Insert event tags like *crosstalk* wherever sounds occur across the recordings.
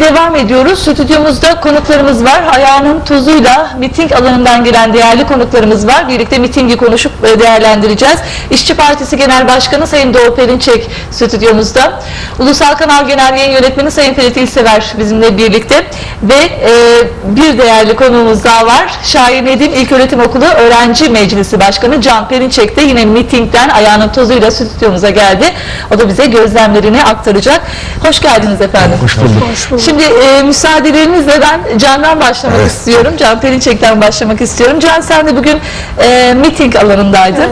Devam ediyoruz. Stüdyomuzda konuklarımız var. Ayağının tozuyla miting alanından gelen değerli konuklarımız var. Birlikte mitingi konuşup e, değerlendireceğiz. İşçi Partisi Genel Başkanı Sayın Doğu Perinçek stüdyomuzda. Ulusal Kanal Genel Yayın Yönetmeni Sayın Ferit İlsever bizimle birlikte. Ve e, bir değerli konuğumuz daha var. Şair Nedim İlköğretim Okulu Öğrenci Meclisi Başkanı Can Perinçek de yine mitingden ayağının tozuyla stüdyomuza geldi. O da bize gözlemlerini aktaracak. Hoş geldiniz efendim. Hoş bulduk. Şimdi e, müsaadelerinizle ben Can'dan başlamak istiyorum. Can Perinçek'ten başlamak istiyorum. Can sen de bugün e, miting alanındaydın.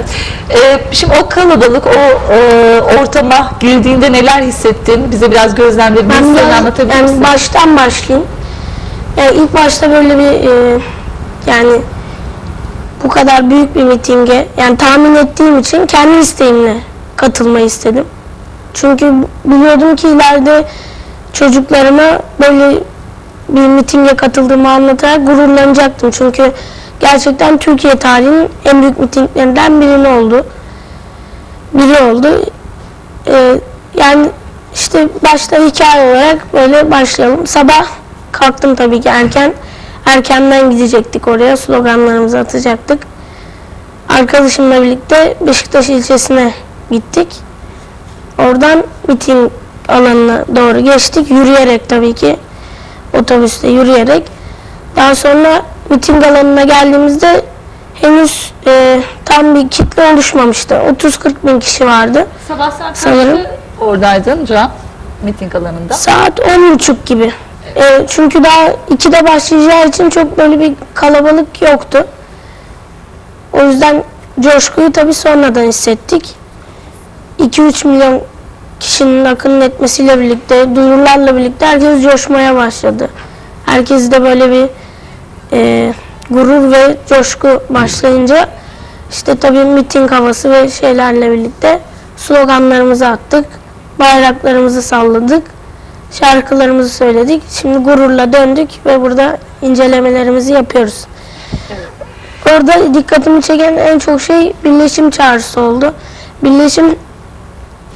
E, şimdi o kalabalık, o e, ortama girdiğinde neler hissettin? Bize biraz gözlemlerini anlatabilir yani misin? baştan başlayayım. Yani ilk başta böyle bir e, yani bu kadar büyük bir mitinge yani tahmin ettiğim için kendi isteğimle katılmayı istedim. Çünkü biliyordum ki ileride çocuklarıma böyle bir mitinge katıldığımı anlatarak gururlanacaktım. Çünkü gerçekten Türkiye tarihinin en büyük mitinglerinden birini oldu. Biri oldu. Ee, yani işte başta hikaye olarak böyle başlayalım. Sabah kalktım tabii ki erken. Erkenden gidecektik oraya. Sloganlarımızı atacaktık. Arkadaşımla birlikte Beşiktaş ilçesine gittik. Oradan miting alanına doğru geçtik. Yürüyerek tabii ki. Otobüste yürüyerek. Daha sonra miting alanına geldiğimizde henüz e, tam bir kitle oluşmamıştı. 30-40 bin kişi vardı. Sabah sen Sanırım. oradaydın Can? Miting alanında. Saat 10.30 gibi. E, çünkü daha 2'de başlayacağı için çok böyle bir kalabalık yoktu. O yüzden coşkuyu tabii sonradan hissettik. 2-3 milyon kişinin akının etmesiyle birlikte, duyurularla birlikte herkes coşmaya başladı. Herkes de böyle bir e, gurur ve coşku başlayınca işte tabii miting havası ve şeylerle birlikte sloganlarımızı attık, bayraklarımızı salladık, şarkılarımızı söyledik. Şimdi gururla döndük ve burada incelemelerimizi yapıyoruz. Orada dikkatimi çeken en çok şey birleşim çağrısı oldu. Birleşim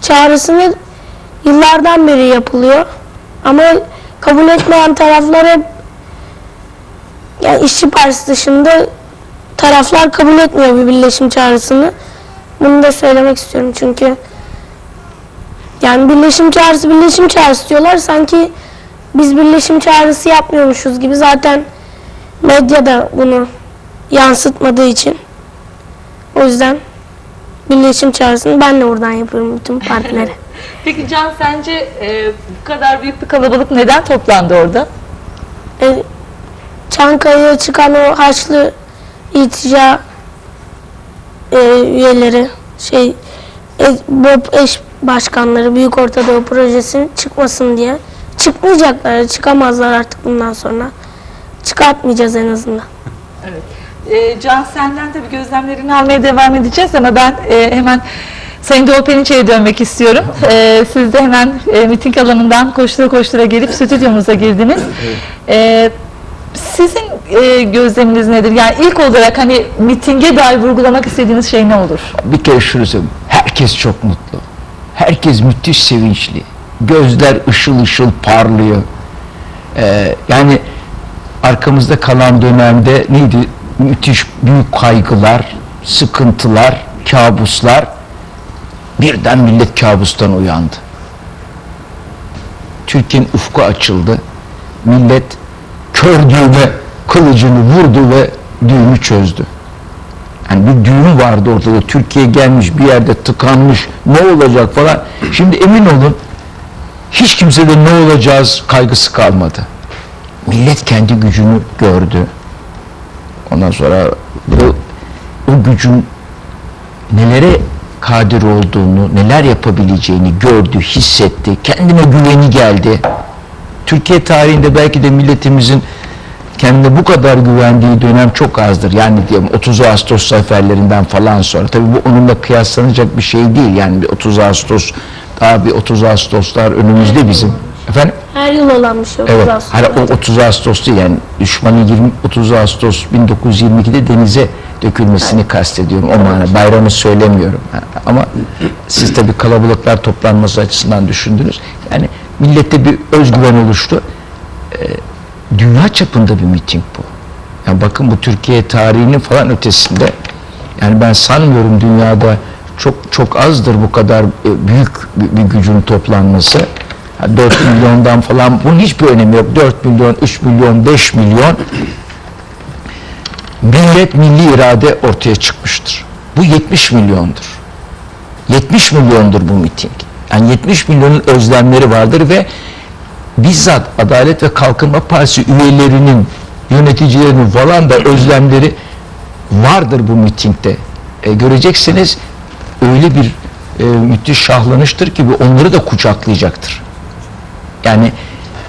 çağrısını yıllardan beri yapılıyor. Ama kabul etmeyen taraflar hep yani işçi partisi dışında taraflar kabul etmiyor bir birleşim çağrısını. Bunu da söylemek istiyorum çünkü yani birleşim çağrısı birleşim çağrısı diyorlar sanki biz birleşim çağrısı yapmıyormuşuz gibi zaten medyada bunu yansıtmadığı için o yüzden birleşim çağrısını ben de oradan yapıyorum bütün partilere. *laughs* Peki Can sence e, bu kadar büyük bir kalabalık neden toplandı orada? E, Çankaya'ya çıkan o Haçlı iltica e, üyeleri şey e, BOP eş başkanları Büyük Ortadoğu Projesi'nin çıkmasın diye çıkmayacaklar, çıkamazlar artık bundan sonra. Çıkartmayacağız en azından. Evet. E, Can senden tabii gözlemlerini almaya devam edeceğiz ama ben e, hemen Sayın Doğu Perinçek'e dönmek istiyorum. E, siz de hemen e, miting alanından koştura koştura gelip stüdyomuza girdiniz. E, sizin e, gözleminiz nedir? Yani ilk olarak hani mitinge dair vurgulamak istediğiniz şey ne olur? Bir kere şunu söyleyeyim. Herkes çok mutlu. Herkes müthiş sevinçli. Gözler ışıl ışıl parlıyor. Ee, yani arkamızda kalan dönemde neydi? Müthiş büyük kaygılar, sıkıntılar, kabuslar. Birden millet kabustan uyandı. Türkiye'nin ufku açıldı. Millet kör düğme kılıcını vurdu ve düğümü çözdü. Yani bir düğüm vardı ortada. Türkiye gelmiş bir yerde tıkanmış. Ne olacak falan. Şimdi emin olun hiç kimsede ne olacağız kaygısı kalmadı. Millet kendi gücünü gördü. Ondan sonra bu o gücün nelere kadir olduğunu, neler yapabileceğini gördü, hissetti. Kendine güveni geldi. Türkiye tarihinde belki de milletimizin kendine bu kadar güvendiği dönem çok azdır. Yani diyelim 30 Ağustos zaferlerinden falan sonra. Tabii bu onunla kıyaslanacak bir şey değil. Yani bir 30 Ağustos daha bir 30 Ağustoslar önümüzde bizim. Efendim? Her yıl olan bir şey. Evet. Ağustos. Hayır, o 30 Ağustos değil yani düşmanın 20 30 Ağustos 1922'de denize dökülmesini kastediyorum. O manada bayramı söylemiyorum. Ama siz tabii kalabalıklar toplanması açısından düşündünüz. Yani Millette bir özgüven oluştu. Ee, dünya çapında bir miting bu. Yani bakın bu Türkiye tarihinin falan ötesinde. Yani ben sanmıyorum dünyada çok çok azdır bu kadar e, büyük bir gücün toplanması. Ha, 4 milyondan falan bunun hiçbir önemi yok. 4 milyon, 3 milyon, 5 milyon millet milli irade ortaya çıkmıştır. Bu 70 milyondur. 70 milyondur bu miting. Yani 70 milyonun özlemleri vardır ve bizzat Adalet ve Kalkınma Partisi üyelerinin, yöneticilerinin falan da özlemleri vardır bu mitingde. E, göreceksiniz öyle bir e, müthiş şahlanıştır ki onları da kucaklayacaktır. Yani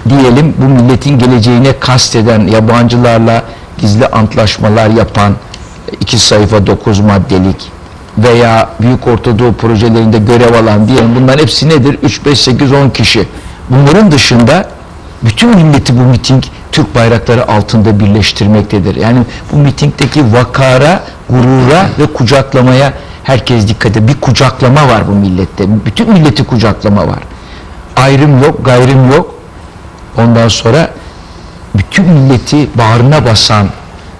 diyelim bu milletin geleceğine kasteden yabancılarla gizli antlaşmalar yapan iki sayfa dokuz maddelik veya Büyük Ortadoğu projelerinde görev alan diyelim bunların hepsi nedir? 3, 5, 8, 10 kişi. Bunların dışında bütün milleti bu miting Türk bayrakları altında birleştirmektedir. Yani bu mitingdeki vakara, gurura ve kucaklamaya herkes dikkat edin. Bir kucaklama var bu millette. Bütün milleti kucaklama var. Ayrım yok, gayrım yok. Ondan sonra bütün milleti bağrına basan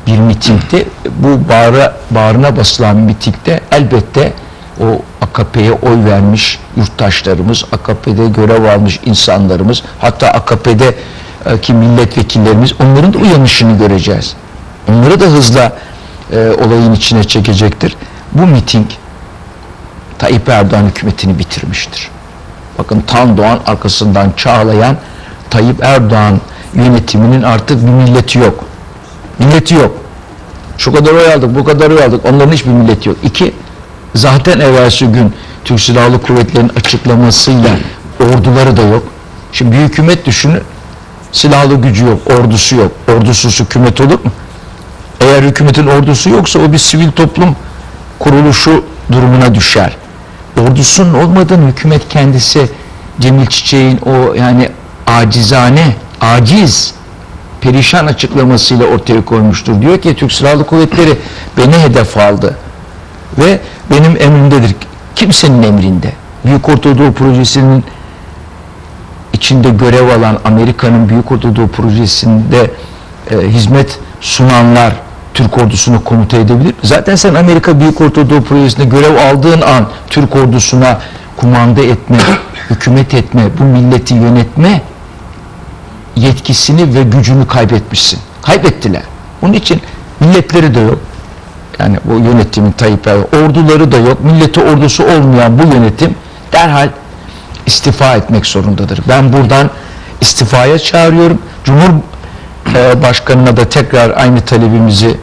bir mitingde bu bağrı, bağrına basılan mitingde elbette o AKP'ye oy vermiş yurttaşlarımız, AKP'de görev almış insanlarımız, hatta AKP'de e, ki milletvekillerimiz onların da uyanışını göreceğiz. Onları da hızla e, olayın içine çekecektir. Bu miting Tayyip Erdoğan hükümetini bitirmiştir. Bakın Tan Doğan arkasından çağlayan Tayyip Erdoğan yönetiminin artık bir milleti yok. Milleti yok. Şu kadar oy aldık, bu kadar oy aldık. Onların hiçbir milleti yok. İki, zaten evvelsi gün Türk Silahlı Kuvvetleri'nin açıklamasıyla orduları da yok. Şimdi bir hükümet düşünün. Silahlı gücü yok, ordusu yok. Ordusuz hükümet olur mu? Eğer hükümetin ordusu yoksa o bir sivil toplum kuruluşu durumuna düşer. Ordusunun olmadığını hükümet kendisi Cemil Çiçek'in o yani acizane, aciz, perişan açıklamasıyla ortaya koymuştur. Diyor ki Türk Silahlı Kuvvetleri beni hedef aldı ve benim emrimdedir. Kimsenin emrinde. Büyük Ortadoğu Projesi'nin içinde görev alan Amerika'nın Büyük Ortadoğu Projesi'nde e, hizmet sunanlar Türk ordusunu komuta edebilir? Zaten sen Amerika Büyük Ortadoğu Projesi'nde görev aldığın an Türk ordusuna kumanda etme, *coughs* hükümet etme, bu milleti yönetme yetkisini ve gücünü kaybetmişsin. Kaybettiler. Onun için milletleri de yok. Yani bu yönetimin Tayyip Erdoğan, orduları da yok. Milleti ordusu olmayan bu yönetim derhal istifa etmek zorundadır. Ben buradan istifaya çağırıyorum. Cumhurbaşkanına da tekrar aynı talebimizi